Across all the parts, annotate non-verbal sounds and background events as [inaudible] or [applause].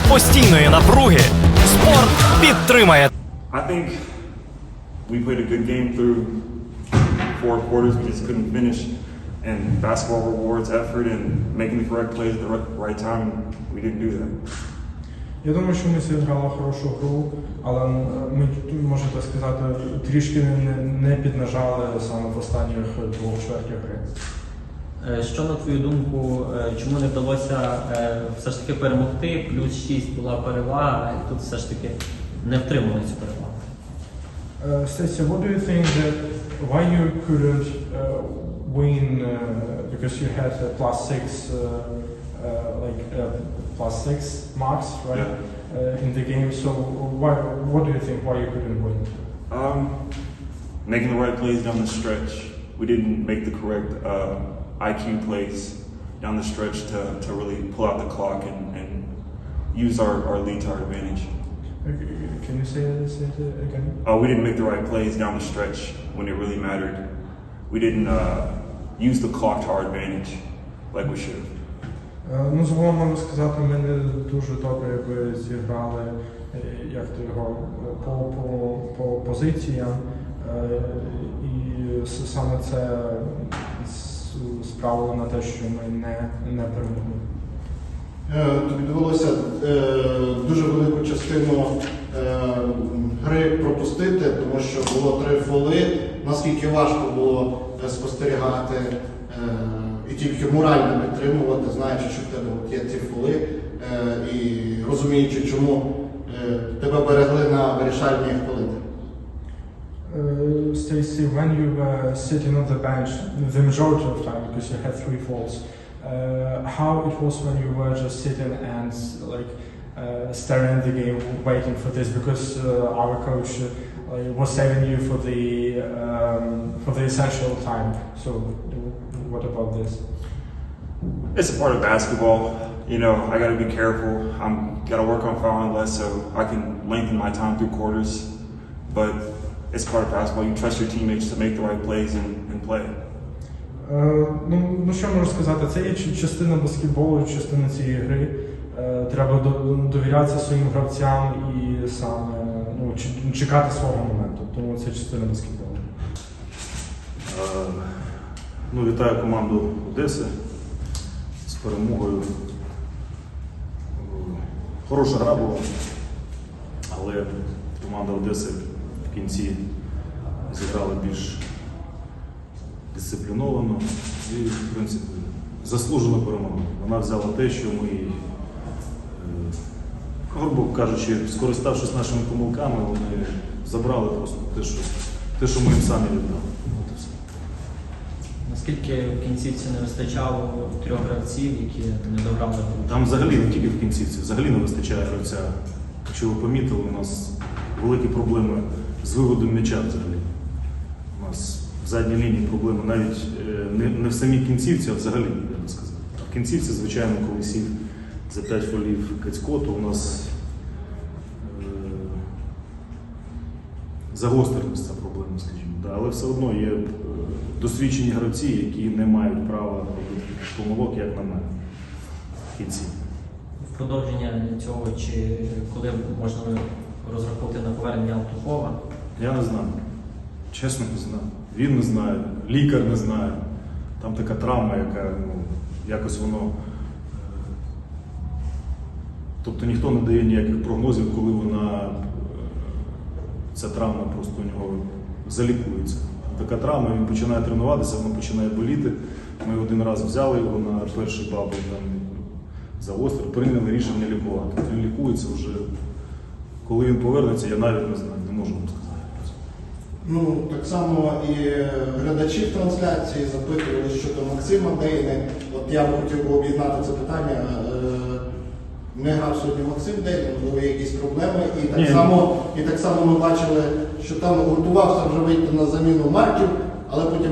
серед постійної напруги спорт підтримає. I think we played a good game through four quarters. We just couldn't finish. And basketball rewards effort and making the correct plays at the right, right time. We didn't do that. Я думаю, що ми зіграли хорошу гру, але ми можна так сказати, трішки не, не піднажали саме в останніх двох чвертях гри. Е, Що на твою думку, е, чому не вдалося е, все ж таки перемогти? Плюс 6 була перевага, і тут все ж таки не втримали цю перевагу. Uh, Stacia, what do you think that why you couldn't uh, win uh, because you had a plus six uh, uh, like uh, plus six marks right Yeah. uh, in the game? So why what do you think why you couldn't win? Um, making the right plays down the stretch. We didn't make the correct uh, IQ plays down the stretch to, to really pull out the clock and, and use our, our lead to our advantage. Uh, Can you say this again? Uh, we didn't make the right plays down the stretch when it really mattered. We didn't uh, use the clock to our advantage like we should. Е, Ну, загалом можна сказати, ми не дуже добре якби зіграли, е, як то його, е, по, по, по позиціям. Е, І с- саме це с- справило на те, що ми не, не перемогли. Е, Тобі довелося е, дуже велику частину е, гри пропустити, тому що було три фоли. Наскільки важко було спостерігати і тільки морально підтримувати, знаючи, що в тебе є ці фоли, і розуміючи, чому тебе берегли на вирішальні хвилини. Uh, Stacy, when you were sitting on the bench the majority of time because you had three falls, uh, how it was when you were just sitting and like uh, staring at the game, waiting for this because uh, our coach uh, was saving you for the um, for the essential time. So, what about this? It's a part of basketball. You know, I got to be careful. I'm got to work on fouling less so I can lengthen my time through quarters. But it's part of basketball. You trust your teammates to make the right plays and, and play. Е, ну, ну що можу сказати, це є частина баскетболу, частина цієї гри. Е, треба до- довірятися своїм гравцям і саме ну, ч- чекати свого моменту. Тому це частина баскетболу. Е, Ну, вітаю команду Одеси з перемогою. Е, Хороша гра була, але команда Одеси в кінці зіграла більш дисципліновано і, в принципі, заслужено перемогу. Вона взяла те, що ми, е, грубо кажучи, скориставшись нашими помилками, вони забрали просто те, що, те, що ми їм самі віддали. Наскільки в кінцівці не вистачало трьох гравців, які не добрали? Там взагалі не тільки в кінцівці, взагалі не вистачає гравця. Якщо ви помітили, у нас великі проблеми з виводом м'яча взагалі. У нас в задній лінії проблеми навіть е, не, не в самій кінцівці, а взагалі, я би сказав. В кінцівці, звичайно, коли сів за 5 фолів Кацько, то у нас е, загострилась ця проблема, скажімо. Да. Але все одно є е, досвідчені гравці, які не мають права робити помилок, як на мене, в кінці. Продовження цього, чи коли можна розраховувати на повернення Алтухова? Я не знаю. Чесно не знаю. Він не знає, лікар не знає. Там така травма, яка ну, якось воно. е, Тобто ніхто не дає ніяких прогнозів, коли вона е, ця травма просто у нього залікується. Така травма, він починає тренуватися, вона починає боліти. Ми один раз взяли його на перший бабл там загострив, прийняли рішення лікувати. Він лікується вже. Коли він повернеться, я навіть не знаю, не можу вам сказати. Ну, так само і глядачі в трансляції запитували щодо Максима Дейни. От я б хотів би об'єднати це питання. Е, Не грав сьогодні Максим Дейни, можливо, є якісь проблеми. І так, Ні. само, і так само ми бачили, що там готувався вже вийти на заміну Марків, але потім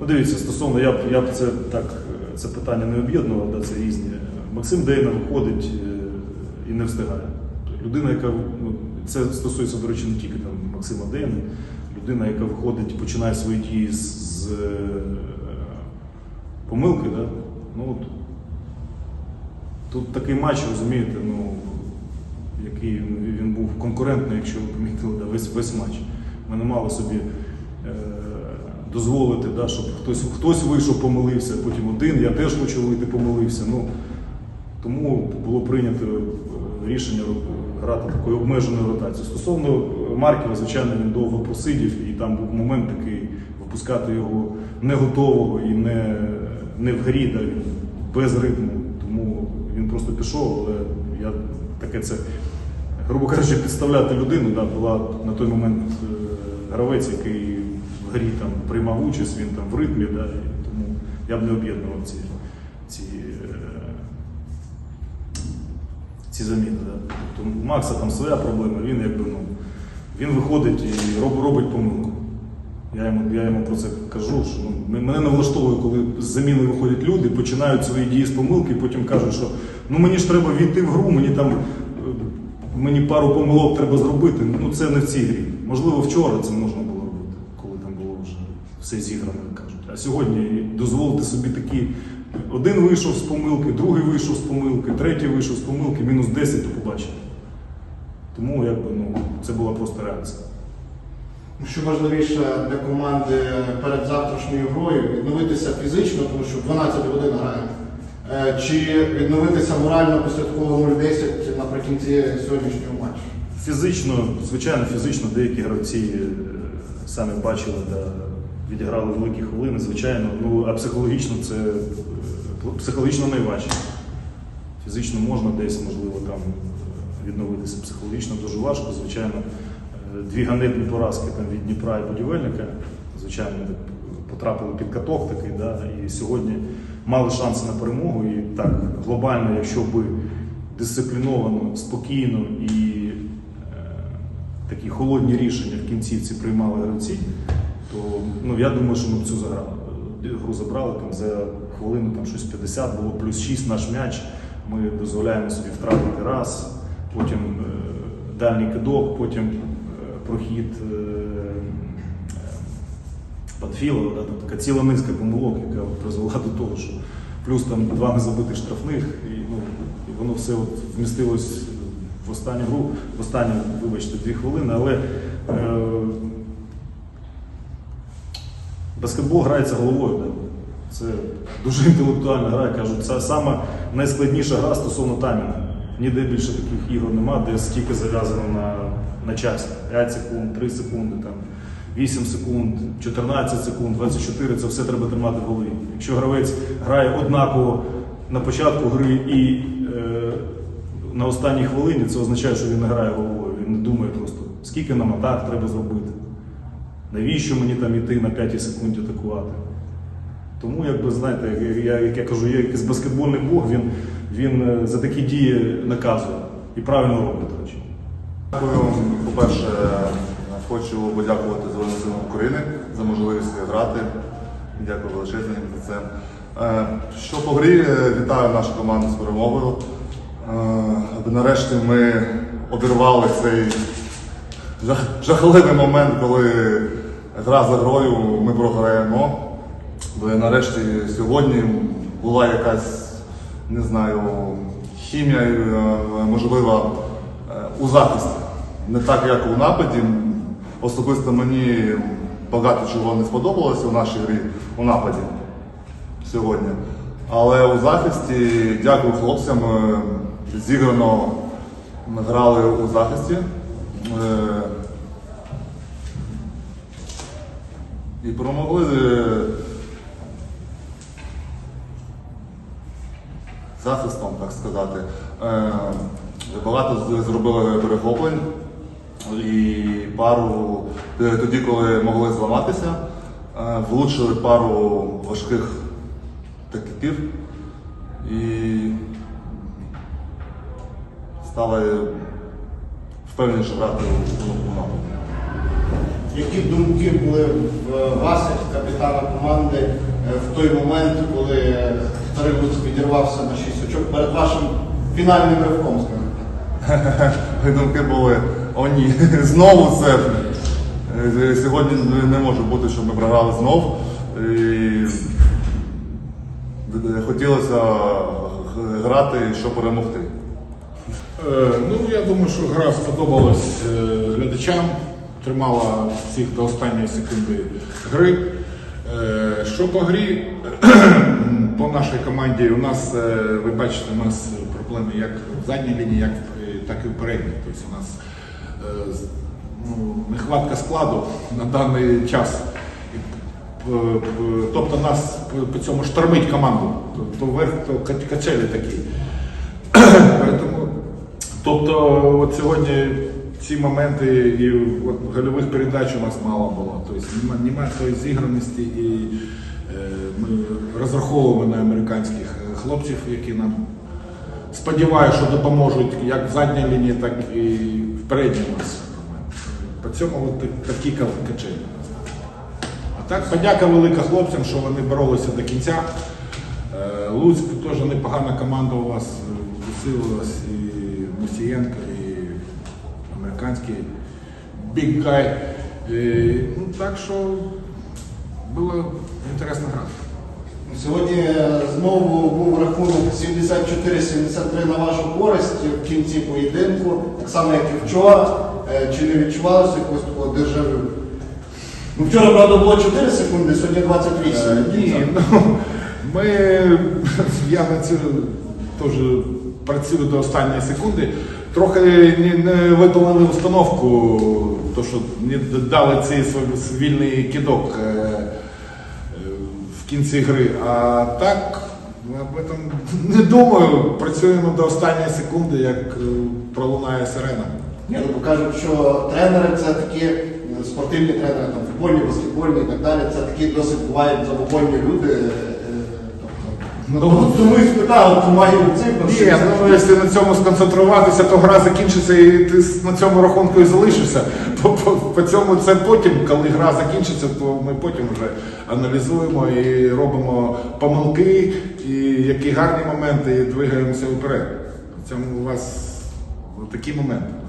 Ну, дивіться, стосовно, я б, я б це так е, це питання не об'єднував, да, це різні. Максим Дейна виходить е, і не встигає. Людина, яка ну, це стосується, до речі, не тільки там Максима Дейна, людина, яка виходить, починає свої дії з, з е, помилки, да? ну, от, тут такий матч, розумієте, ну, який він, був конкурентний, якщо ви помітили, да, весь, весь матч. Ми не мали собі е, дозволити, да, щоб хтось, хтось вийшов, помилився, потім один, я теж хочу вийти, помилився. Ну, тому було прийнято е, рішення ро- грати такою обмеженою ротацією. Стосовно е, Марківа, звичайно, він довго посидів, і там був момент такий випускати його не готового і не, не в грі, да, без ритму. Тому він просто пішов, але я таке це, грубо кажучи, підставляти людину. Да, була на той момент е, гравець, який в грі там приймав участь, він там в ритмі, да, тому я б не об'єднував ці е, ці заміни. Да. Тобто у Макса там своя проблема, він якби ну, він виходить і роб, робить помилку. Я йому, я йому про це кажу, що ну, мене не влаштовує, коли з заміни виходять люди, починають свої дії з помилки, і потім кажуть, що ну мені ж треба війти в гру, мені там е, мені пару помилок треба зробити. Ну це не в цій грі. Можливо, вчора це можна було робити, коли там було вже все зіграно, як кажуть. А сьогодні дозволити собі такі. Один вийшов з помилки, другий вийшов з помилки, третій вийшов з помилки, мінус 10, то побачите. Тому якби, ну, це була просто реакція. Що важливіше для команди перед завтрашньою грою відновитися фізично, тому що 12 годин граємо. Е, Чи відновитися морально після такого 0-10 наприкінці сьогоднішнього матчу? Фізично, звичайно, фізично деякі гравці е, самі бачили, да, відіграли великі хвилини, звичайно. Ну, а психологічно це е, психологічно найважче. Фізично можна десь, можливо, там е, відновитися психологічно дуже важко. Звичайно, е, дві ганебні поразки там, від Дніпра і будівельника. Звичайно, потрапили під каток такий, да, і сьогодні мали шанси на перемогу. І так, глобально, якщо би дисципліновано, спокійно і е, такі холодні рішення в кінцівці приймали гравці, то ну, я думаю, що ми б цю заграли. Е, Гру забрали там за хвилину там щось 50, було плюс 6 наш м'яч. Ми дозволяємо собі втратити раз, потім е, дальній кидок, потім е, прохід е, Панфілова, да, там така ціла низка помилок, яка призвела до того, що плюс там два незабитих штрафних, і, ну, і воно все от вмістилось в останню гру, в останні, вибачте, дві хвилини, але е, баскетбол грається головою. Це дуже інтелектуальна гра, я кажу, це саме найскладніша гра стосовно таймінгу. Ніде більше таких ігор нема, де стільки зав'язано на, на час. 5 секунд, 3 секунди, там, 8 секунд, 14 секунд, 24 це все треба тримати в голові. Якщо гравець грає однаково на початку гри і е, на останній хвилині, це означає, що він не грає головою. Він не думає просто, скільки нам атак треба зробити. Навіщо мені там іти на 5 секунді атакувати? Тому, якби знаєте, я, як я кажу, є якийсь баскетбольний бог, він, він е, за такі дії наказує і правильно робить, до речі. Дякую. вам, По-перше, хочу подякувати Збройним силам України за можливість грати. Дякую величезне їм за це. Е, Що по грі, е, вітаю нашу команду з перемогою. Е, Аби нарешті ми обірвали цей жах- жахливий момент, коли гра за грою ми програємо. Нарешті сьогодні була якась, не знаю, хімія, е, можливо, е, у захисті. Не так, як у нападі. Особисто мені багато чого не сподобалося у нашій грі у нападі сьогодні. Але у захисті, дякую хлопцям, е, зіграно грали у захисті. Е, І промогли е, захистом, так сказати. Е, Багато зробили перехоплень і пару е, тоді, коли могли зламатися, влучили пару важких таких і стали впевненіше грати у, у нападі. Які думки були в вас, як капітана команди, е, в той момент, коли Таригус підірвався на 6 очок перед вашим фінальним ривком, скажімо? Мої думки були, о ні, [laughs] знову це. Е, Сьогодні не може бути, щоб ми програли знов. І хотілося грати, щоб перемогти. Е, Ну, я думаю, що гра сподобалась е, глядачам, тримала всіх до останньої секунди гри. Е, Що по грі, [clears throat] по нашій команді, у нас, е, ви бачите, у нас проблеми як в задній лінії, як так і в передній. Тобто у нас е, ну, нехватка складу на даний час. Тобто нас по- цьому штормить команду. То верх, то кач- качелі такі. [clears throat] Поэтому, тобто, от сьогодні ці моменти і от гольових передач у нас мало було. Тобто немає, немає тої зіграності і е, ми розраховуємо на американських е, хлопців, які нам сподіваюся, що допоможуть як в задній лінії, так і в передній нас. По цьому от такі ка- качелі. А так, подяка велика хлопцям, що вони боролися до кінця. Е, Луцьк теж непогана команда у вас е, висилилась, і Мусієнко, американський Big Guy. Е, Ну, так що була інтересна гра. Сьогодні е, знову був рахунок 74-73 на вашу користь в кінці поєдинку, так само як і вчора. Е, Чи не відчувалося якогось такого дежавю? Ну, вчора, правда, було 4 секунди, сьогодні 28. Е, Ні, ну, ми, [laughs] я на цю теж працюю до останньої секунди. Трохи не, не виконали установку, то що не дали цей вільний кидок е, е, в кінці гри. А так, об этом не думаю. Працюємо до останньої секунди, як е, пролунає сирена. Ні, ну, кажуть, що тренери це такі спортивні тренери, там, футбольні, баскетбольні і так далі, це такі досить бувають забобонні люди. Ну, тому і спитав, то цифру. Ні, ну якщо на цьому сконцентруватися, то гра закінчиться і ти на цьому рахунку і залишишся. [laughs] По, по, по цьому це потім, коли гра закінчиться, то ми потім вже аналізуємо і робимо помилки, і які гарні моменти, і двигаємося вперед. В цьому у вас такі моменти.